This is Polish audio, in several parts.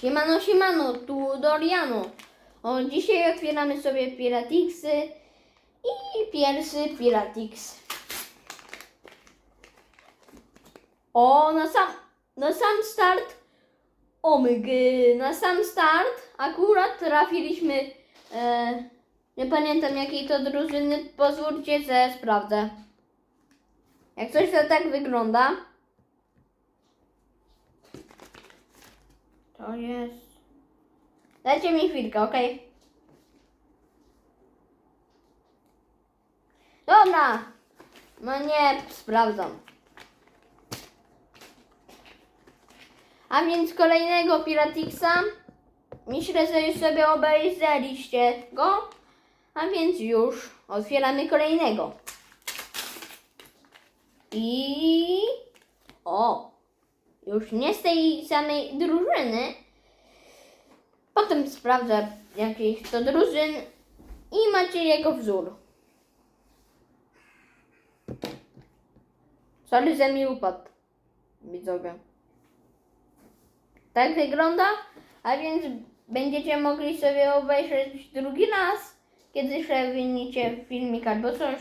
Siemano, siemano, tu Doriano. O, dzisiaj otwieramy sobie Piratixy i pierwszy Piratix. O, na sam, na sam start, omygy, na sam start akurat trafiliśmy, e, nie pamiętam jakiej to drużyny, pozwólcie, że sprawdzę. Jak coś to tak wygląda. To jest. Dajcie mi chwilkę, ok? Dobra. No nie, sprawdzam. A więc kolejnego Piratixa. Myślę, że już sobie obejrzeliście go. A więc już otwieramy kolejnego. I. O! Już nie z tej samej drużyny. Potem sprawdzę jakich to drużyn i macie jego wzór. Sorry, że mi upadł. Widzowie. Tak wygląda, a więc będziecie mogli sobie obejrzeć drugi raz, kiedy przewinicie filmik albo coś.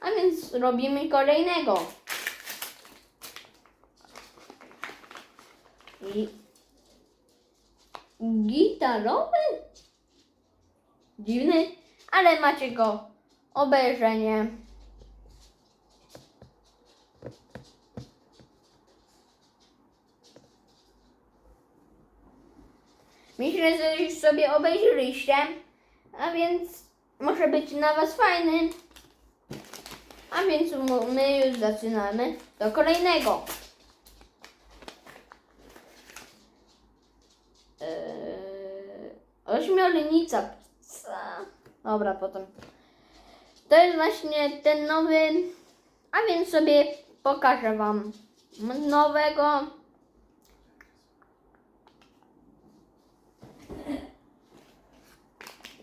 A więc robimy kolejnego. Gitarowy? Dziwny, ale macie go obejrzenie. Myślę, że już sobie obejrzeliście, a więc może być na Was fajny. A więc my już zaczynamy do kolejnego. Ośmiolnica pizza. Dobra, potem. To jest właśnie ten nowy, a więc sobie pokażę Wam nowego.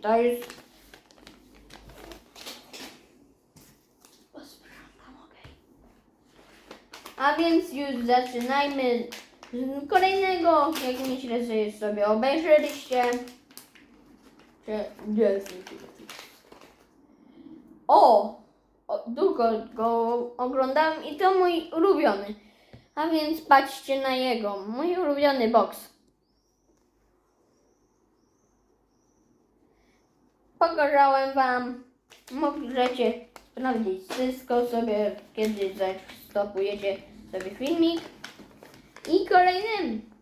To jest. A więc już zaczynajmy kolejnego, jak myślę, że sobie obejrzeliście. Czy gdzie jest? O! o! Długo go oglądałem i to mój ulubiony. A więc patrzcie na jego, mój ulubiony box. Pokazałem wam, możecie sprawdzić wszystko sobie, kiedy stopujecie sobie filmik. I kolejnym.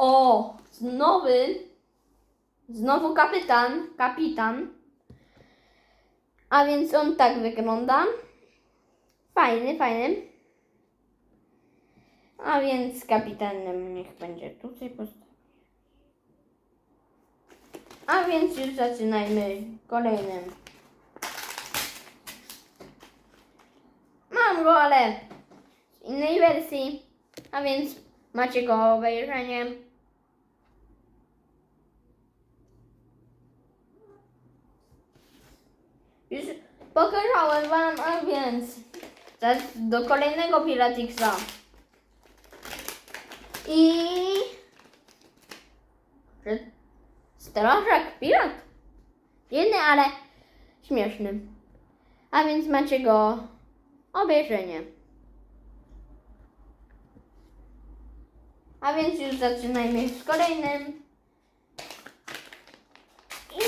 O, znowu, znowu kapitan, kapitan. A więc on tak wygląda. Fajny, fajny. A więc kapitanem niech będzie tutaj. A więc już zaczynajmy kolejnym. Mam go, ale w innej wersji. A więc macie go obejrzenie. Już pokazałem wam, a więc teraz do kolejnego Piratixa. I strażak pirat. Jedny, ale śmieszny. A więc macie go obejrzenie. A więc już zaczynajmy z kolejnym. I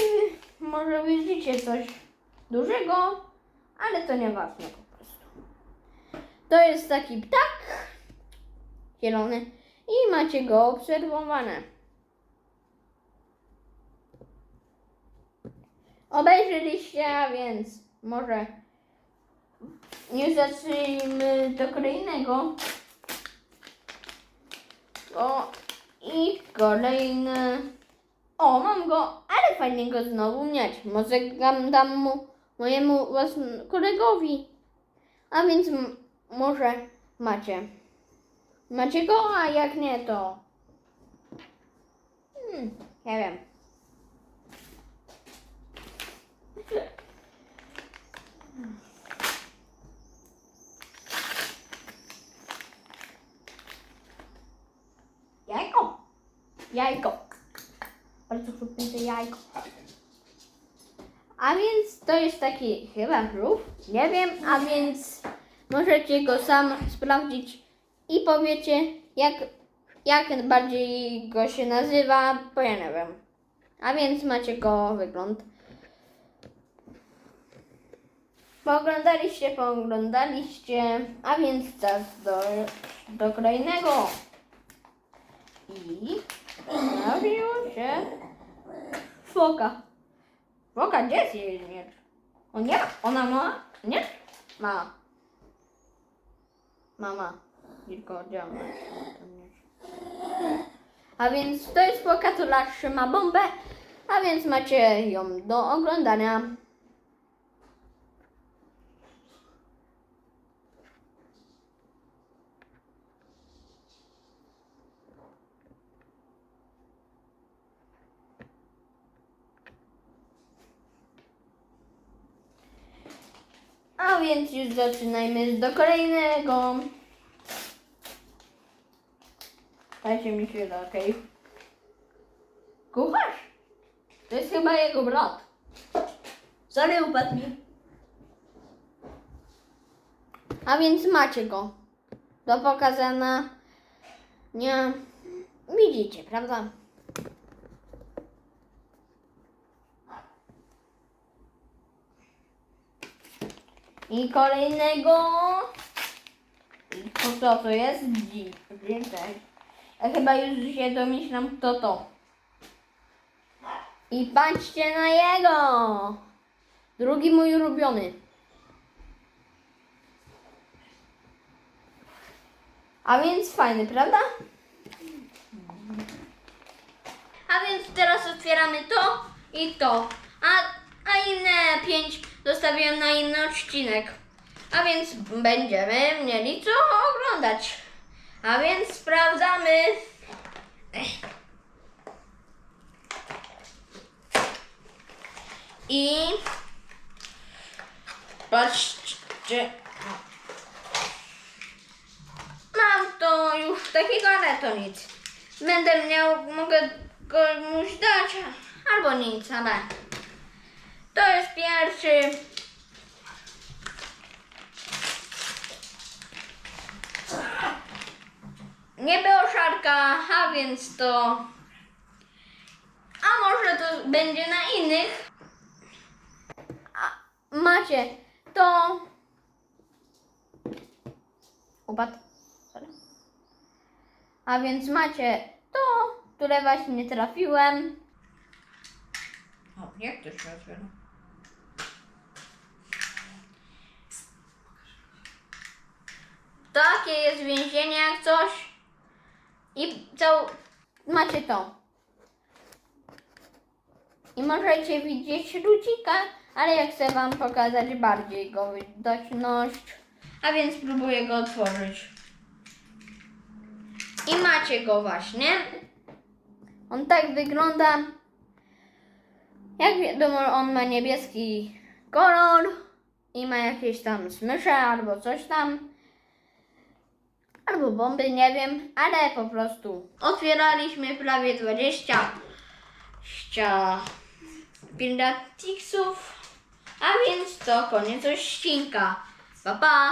może widzicie coś dużego, ale to nieważne po prostu. To jest taki ptak zielony i macie go obserwowane. Obejrzeliście, a więc może nie zacznijmy do kolejnego. O, i kolejny. O, mam go, ale fajnie go znowu mieć. Może dam, dam mu mojemu własnemu kolegowi. A więc może macie. Macie go, a jak nie, to. Hmm, nie wiem. Jajko! Jajko! Bardzo chrupiące jajko. A więc to jest taki chyba żółw, nie wiem, a więc możecie go sam sprawdzić i powiecie jak, jak bardziej go się nazywa, bo ja nie wiem. A więc macie go wygląd. Pooglądaliście, pooglądaliście, a więc czas do, do kolejnego. I pojawiło się foka. Foka, gdzie jest jej miecz? O nie, ona ma? Nie? Ma. Mama. Tylko miecz. A więc to jest foka, która trzyma bombę, a więc macie ją do oglądania. A więc już zaczynajmy do kolejnego. Dajcie mi chwilę, okej. Kucharz? To jest chyba jego brat. Sorry, upadł mi. A więc macie go. Do pokazania. Nie. Widzicie, prawda? I kolejnego. I to co to jest? Dzi- Dzieciak. Ja chyba już się domyślam kto to. I patrzcie na jego! Drugi mój ulubiony. A więc fajny, prawda? A więc teraz otwieramy to i to. A, a inne pięć zostawiłem na inny odcinek. A więc będziemy mieli co oglądać. A więc sprawdzamy. I patrzcie. Mam to już takiego, ale to nic. Będę miał, mogę komuś dać, albo nic, ale to jest pierwszy. Nie było szarka, a więc to. A może to będzie na innych. A, macie to. Sorry. A więc macie to, które właśnie trafiłem. Jak to się otwiera? Takie jest więzienie jak coś. I cał... macie to. I możecie widzieć ludzika, ale ja chcę wam pokazać bardziej go widoczność. A więc spróbuję go otworzyć. I macie go właśnie. On tak wygląda. Jak wiadomo, on ma niebieski kolor i ma jakieś tam smycze albo coś tam. Albo bomby, nie wiem, ale po prostu otwieraliśmy prawie 20 20 Pilaticsów, a więc to koniec odcinka. Pa, pa!